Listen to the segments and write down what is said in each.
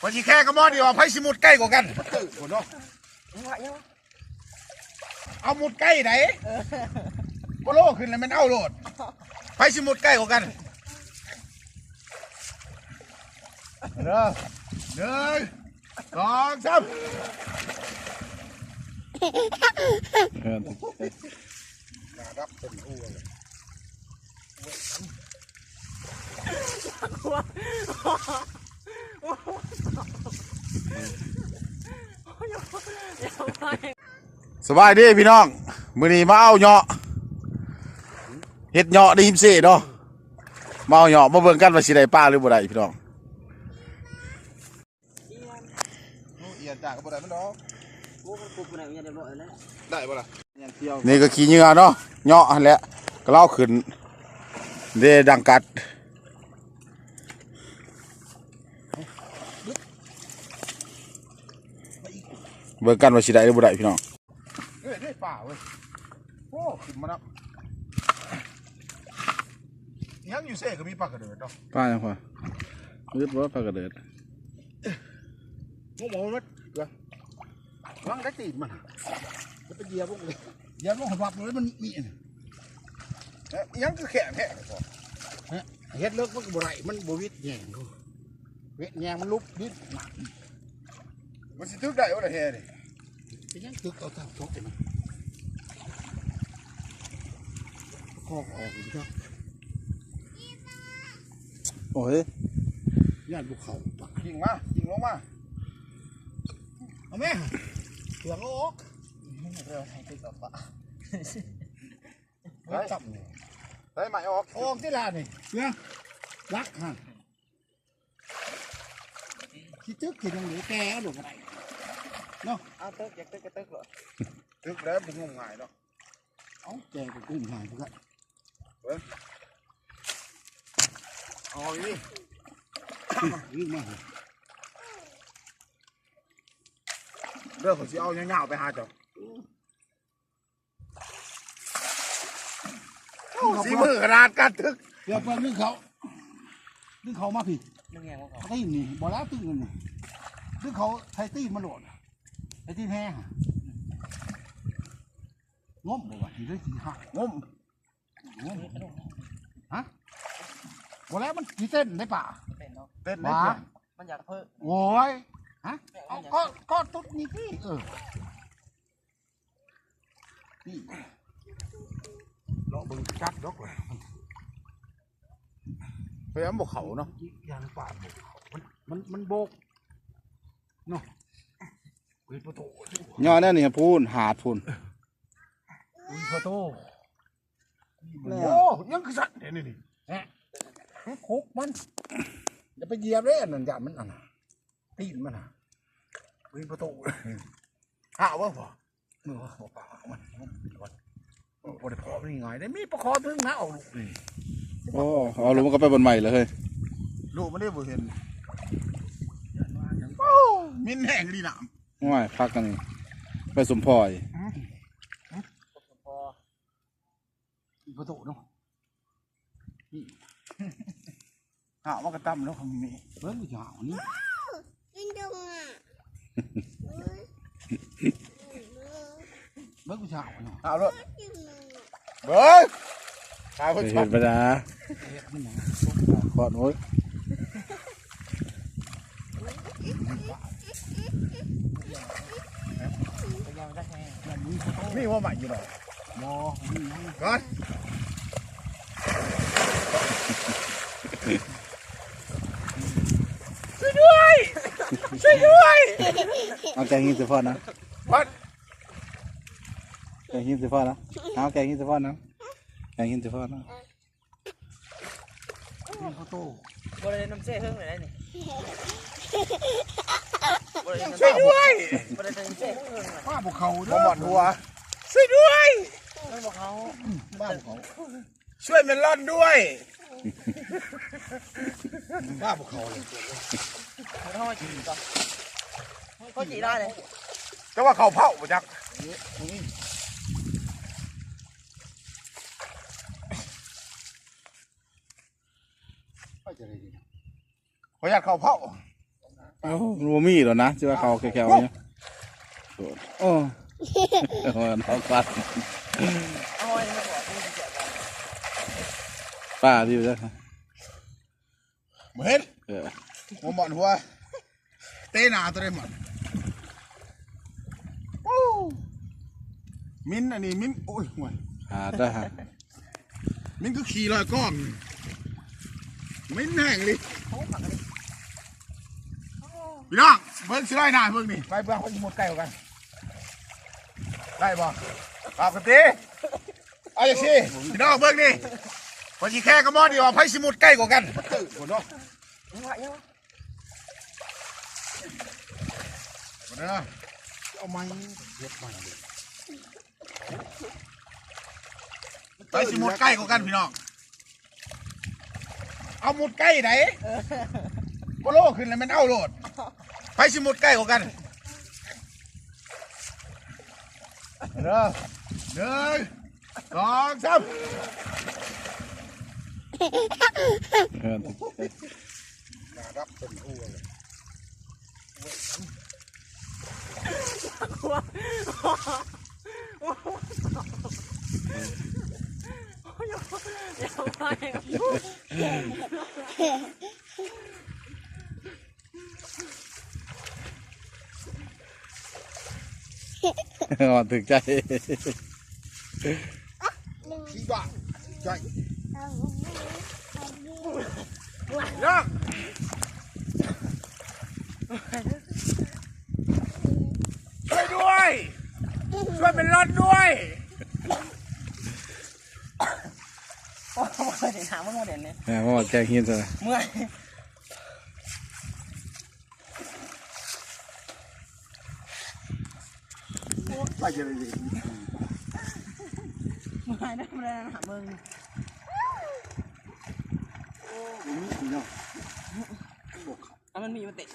พอสิแค่กระมอดีว่าไผสิมุดใกล้กว่ากันตื่นบ่เนาะยังวะยังวะเอามุดใกล้ไหนบ่โลขึ้นแล้วมันเอาโลดไผสิมุดใกล้กว่ากันเด้อหนึ่งสองสามเออรับเป็นอู้เลย สบายดีพี่น้อง มื้อนี้มาเอาเหยาะเฮ็ดเหยาะได้หิมเซ่เนาะมาเอาเหยาะมาเบิ่งกันว่าสิได้ปลาหรือบ่ได้พี่น้องเอียนจ้าก็บ่ได้มันดอกโอ้มันปุ๊บมันอะไรเรียบร้อยแล้วได้บ่ล่ะยังเที่ยวนี่ก็ขี้เหงื่อเนาะเหยาะหั่นแหละก็เล่าขึ้นเดดังกัด เบิ่งกันว่าสิได้หรือบ่ได้พี่น้องเอ้ยได้ป่าเว้ยโอ้ขึ้นมาแล้วยังอยู่เซ่ก็มีปลากระเดิดเนาะป้ายังพอยืดว่าปลากระเดิดงงมันเกลือวางได้ตีนมันจะไปเหยียบพวกเลยเหยียบลงหัวบับเลยมันมีอันเอ๊ะยังคือแข็งแท้พอเฮ็ดเลิกมันก็บ่ได้มันบ่วิดแยงอยู่เวทแยงมันลุบนิดหนัก มันสิทึกได้บ่ล่ะแฮ่นี่ไปยังตึกเอาทางทกนะคอกออกอีกครับโอ้ยย่านภูเขาปะยิงมายิงลงมา เอาแม่เสืองออกเร็วให้ตึกออกปะไว้จับเนี่ยได้ไหมออกออกที่ลานี่เนี่ยรักฮะคิดตึกคิดยังเหลือแกหรืออะไรเอาตึกอยากตึกก็ตึกเหรอทึกแล้วเป็นงมง่ายเนาะเอาแกก็กุ้งหายไปกันเอาอีนี่วิ่งมาเรื่องของสิเอาเงาๆไปหาเจ้าสีมือขนาดกันทึกเดี๋ยวไปนึ่งเขานึ่งเขามาผิดนึกแงว่าเขาตีนนี่บ่แล้วตีนนี่นึ่งเขาไทยตีนมาโหลด ไทยตีนแห้งงมบ่วะที่ได้สีหักงมงมฮะบ่แล้วมันกี่เต้นได้ป่ะเป็นเนาะเต้นได้ว้าเพียงมันอยากเพิ่มโอ้ยฮะเอาก็ก็ตุ๊ดนี่พี่เออนี่เลาะเบึงจัดดอกเลยพยายามบอกเขาเนาะยางป่าโบกเขามันมันมันโบกเนาะ เปิดประตูย่อแน่นี่พูนหาดพูนอุ้ยประตูโอ้ยังคือสัตว์เดี๋ยวนี้นี่คุกมันอย่าไปเหยียบเลยอันนั่นอย่ามันอันน่ะตีนมันอะเปิดประตูห่าวบ่พอเมื่อว่าป่ามันมันก่อนโอ้บ่ได้พอนี่ไงได้มีประคอถึงนะเอาลูกนี่โอ้เอาลงมันก็ไปบนใหม่เลยเฮ้ยลูกมันได้บ่เห็นโอ้มินแห้งดีหนาม ง่ายพักกันนี่ไปสมพอยพอประตูเนาะนี่หาว่ากระตั้มแล้วคำนี้เบิ้งหาวนี่กินดงอะเบิ้งหาวเนาะหาวเลยเบิ้งหาวคนชอบเห็นปนะขอโน้ มีว่าใหม่อยู่หน่อยมอนี่ยังก่อนช่วยด้วยช่วยด้วยเอาแกงหินสิฟอดนะวัดแกงหินสิฟอดนะเอาแกงหินสิฟอดนะแกงหินสิฟอดนะนี่ประตูบริเวณน้ำเจ้เพิ่งเลยนี่บริเวณน้ำ ช่วยเจ้ด้วยบริเวณน้ำเจ้เพิ่งเลยป้าบุกเขาบ่เด้อหมดหัวช่วยด้วยไม่บอกเขาป้าบุกเขาช่วยเมลอนด้วยป้าบุกเขาเลยเขาทอดจีก่อนเขาจีได้เลยแต่ว่าเขาเผาบ่จักป้าจะได้ดีนะขออยากเขาเผา โอ้บ่มีหรอกนะที่ว่าเขาแก้วๆเนี่ยโอ้โอ้น้องปัดเอาไว้มาบอกกูจะเจ็บป้าที่อยู่จ้ะบ่เห็นเออหัวหมอนหัวเตะหนาตัวได้หมดโอ้มิ้นอันนี้มิ้นโอ้ยห่วยหาได้ฮะมิ้นคือขี่ลอยก้อมมิ้นแห้งเลย พี่น้องเบิ่งสิได้หน้าเบิ่งนี่ไปเบิ่งเขาสิหมดไก่กว่ากันได้บ่เอากันติเอาอย่างสิพี่น้องเบิ่งนี่พอสิแค่ก็มอดีว่าไผสิหมดไก่กว่ากันตื่นคนเนาะยังวะยังวะคนเนาะเอาไม้เย็บมาดิไปสิหมดไก่กว่ากันพี่น้อง เอาหมดไก่ไหนโคโลขึ้นแล้วมันเอาโลด ไปสิหมดไก่กว่ากันเด้อหนึ่งสองสามเออครับเป็นคู่เลยอ่ อนถึงใจขี้บ้าใช่เอาเนาะช่วยด้วย ช่วยเป็นรถด้วยโอ้โหเดี๋ยวถามว่าโมเดลเนี่ยแหมเพราะว่าแกงหินซะเมื่อย ไปจะได้ยินเมื่อยนะมื่อยนะหามึงเนาะอะมันมีมันเตะ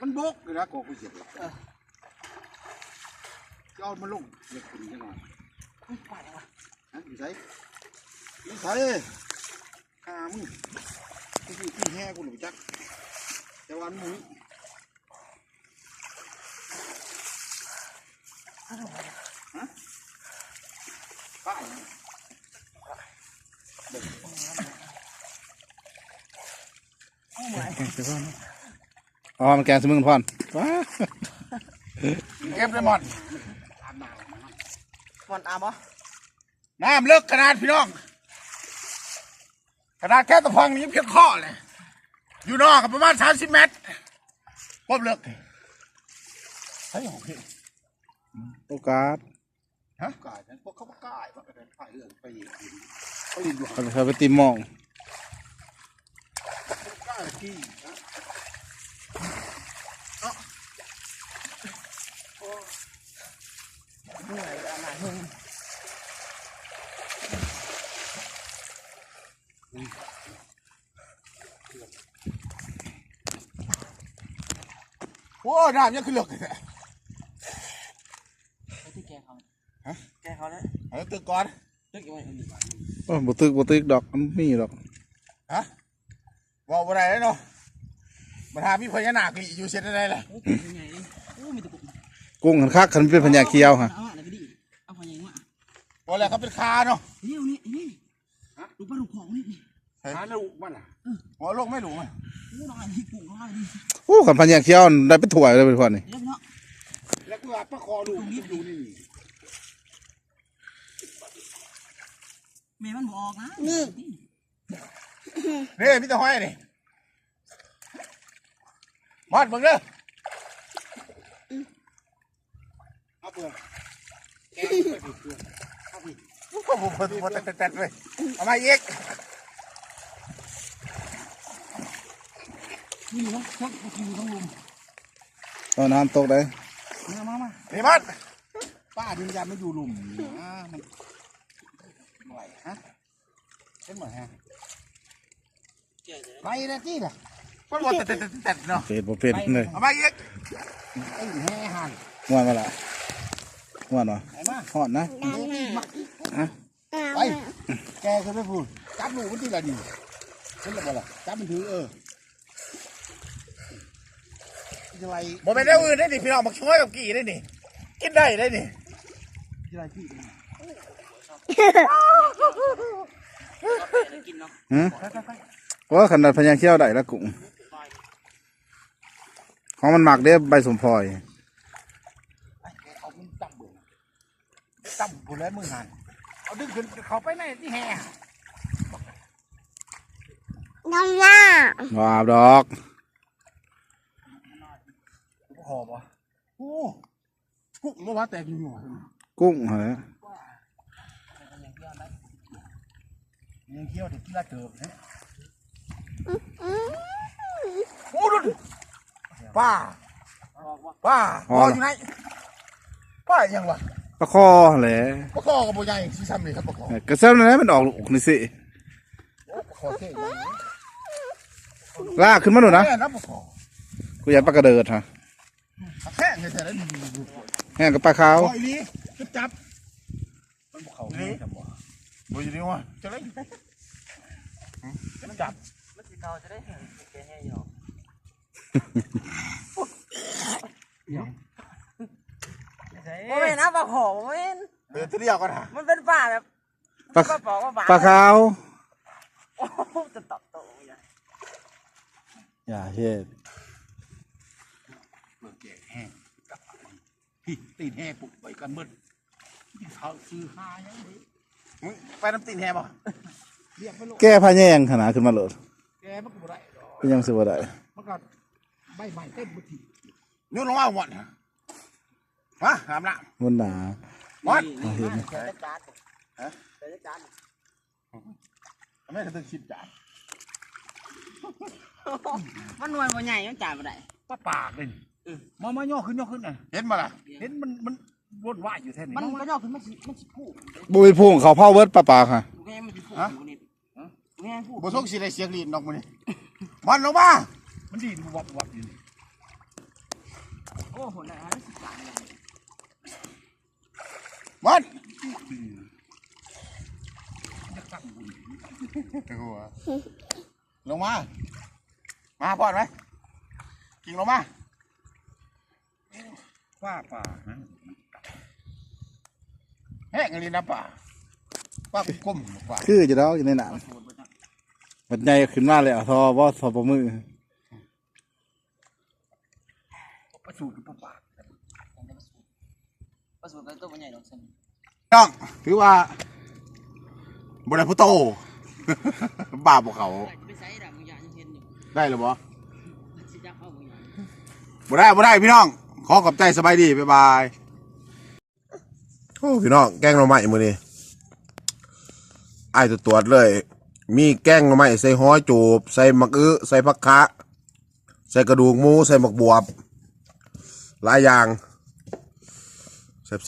มันบกเลยนะกอกกูเสียบจะเอามาลงเด็กคนนี้หน่อยปาดยังวะฮะอยู่ใส่อยู่ใส่ข้ามึงที่ที่แห่กูหนูจักแต่วันมึงฮะ ป้ายแกงสะพอนอ๋อมันแกงสมึงพอนว้าเก็บเลยหมดมันอาบปะน้ำเลิกขนาดพี่น้องขนาดแค่ตะพองนี้เพียงข้อเลยอยู่นอกกับประมาณสามสิบเมตรพบเลิกใช่หรอพี่ โอกาสฮะกายนั้นพวกเขาก็กายมันก็เดินไปเรื่องไปยิงเขายิงอยู่เขาเขาไปตีหมองกายที่นะเมื่อยอาหารมึงโอ้น้ำยังขึ้นเลิกเลย ไอ้ที่แกเขาแกเขาแล้ว เอา ตึกก่อนเลิกยังไงดีกว่าโอ้บ่ตึกบ่ตึกดอกมันมีดอกฮะบอกอะไรเนาะมาทามีพญานาคอยู่เสร็จได้เลยโอ้ยยังไงนี่โอ้มีตะกุกกุ้งขันคักขันเป็นพญาเคียวฮะเอาอะไรก็ดีเอาพอยังวะบอกอะไรเขาเป็นคาเนาะเดี๋ยวนี่นี่ลูกปลาลูกของนี่นี่หาลูกมันอะหัวลูกไม่ลูกมันโอ้น้อยนี่กุ้งน้อยนี่โอ้ขันพญาเคียวได้เป็นถ้วยเลยเป็นพอนนี่เดี๋ยวเนาะแล้วก็ปลาคอลูกนี่อยู่นี่ แม่มันบอกนะนี่นี่พี่ตะห้อยนี่มอดมึงเด้อเอาเปลือกแกงไปผิดเปลือกเอาผิดผมผมผมผมแต่แต่เลยเอามาอีกนี่นะชักอยู่ต้องลุมตอนน้ำตกได้มามามานี่มัดป้าดินยันไม่อยู่หลุมอ่ามัน ไหวฮะเป็นเหมือนฮะเจ๊เจ๊ไปนะจี้น่ะมันบอกแต่แต่แต่แต่เนาะเป็ดบ่เป็ดเลยเอามาอีกไอ้แห่หันม่วนมาละม่วนวะไหนมาฮอดนะดำน่ะไปแกเคยไปพูดจับหนูมันที่ละดีเห็นหรือเปล่าล่ะจับมันถือเอออะไรโมเป็นได้อื่นได้นี่พี่น้องมาช่วยกับกี่ได้นี่กินได้ได้นี่อะไรพี่ กินเนาะหืมว่าขนาดพญาเขี้ยวได้แล้วกุ้งของมันหมักเด้ใบสมพลอยเอามึงตั้มเบื่อตั้มกูแล้วมึงหันเอาดึงขึ้นเขาไปไหนที่แห่น้ำหน้าว้าวดอกกูหอบอะโอ้กุ๊กมาว่าแตกอยู่หัวกุ้งเหรอ ยังเคี้ยวเด็กที่ละเกิบนะอืมโอ้ดูดิป้าป้าพออยู่ไหนป้ายังวะปลาคอแหละปะคอกับโบใหญ่ซีซัมเลยครับปะคอกระเซ้านั่นแหละมันออกลูกนี่สิปะคอเท่ยังลากขึ้นมาหน่อยนะแค่นะปะคอกูอยากปลากระเดิดฮะแค่ไงแต่ละดูดูแห้งกับปลาขาวโอ้ยนี่จับจับมันบอกเขาไม่ทำบ่โบอยู่นี่วะจะเล่นจับมันสิเขาจะได้เห็นแกแห่อยู่โมเมนนะปลาขอโมเมนเดินเที่ยวกันฮะมันเป็นป่าแบบปลาปลาปอกว่าป่าปลาขาวโอ้โหจะตอบโตอย่างอย่าเฮ็ดเบิกแก่แห้งกลับไปพี่ตีนแห้งปลุกไปกันมืดเขาซื้อหายังไง มึงไปน้ำตีนแฮบ่เรียกไปลูกแก้ผ้าแยงขนาดขึ้นมาโหลดแกมันก็บ่ได้ดอกเป็นยังสิบ่ได้มันก็ใบใหม่เต็มบุตรียุ่งลงมาหมดฮะมาอาบน้บนหนาำหมดเอาเห็นเดี๋ยวจะจานฮะเดี๋ยวจะจานไม่เคยคิดจ้ะมันหน่วยบ่ใหญ่ยังจ่ายบ่ได้ป้าปากเลยมามาย่อขึ้นย่อขึ้นน่ะเห็นมาล่ะเห็นมันมัน วนว่ายอยู่แท่นี้มันก็ยอกขึ้นมันสิมันสิพูดบุยพุ่งเขาเผาเวิร์ดปลาปากค่ะกูแค่มันสิพูดกูนี่กูแค่พูดบ่ส่งสิได้เสียงลีนนอกมือนี่มันลงมามันดีมันวับวับอยู่นี่โอ้โหน่ะฮะสิจานเลยมันจะตั้งบุญลงมา มาปอดไหมกิงลงมาป้าป่าฮะ แห้งลีนนะป่าป้าก้มป่าคือจะดอกอยู่ในหนามมันใหญ่ขึ้นมาเลยอะทอบ่ทอปมือประสูตรกับป้าปากประสบการณ์ตัวบ่ใหญ่ดอกซั่นน้องถือว่าบริพุโตบาปของเขาไปใส่ดอกมึงอยากจะเห็นอยู่ได้หรือบ่สิจักเอาบ่อยากบ่ได้บ่ได้พี่น้อง ขอขอบใจสบายดี บ๊ายบาย โอ้พี่น้องแกงหน่อไม้มือนี้ไอ้ตัวตรวจเลย มีแกงหน่อไม้ใส่ห้อยจูบ ใส่มักอื้อใส่ผักคะใส่กระดูกหมู ใส่หมักบวบ หลายอย่างแซ่บ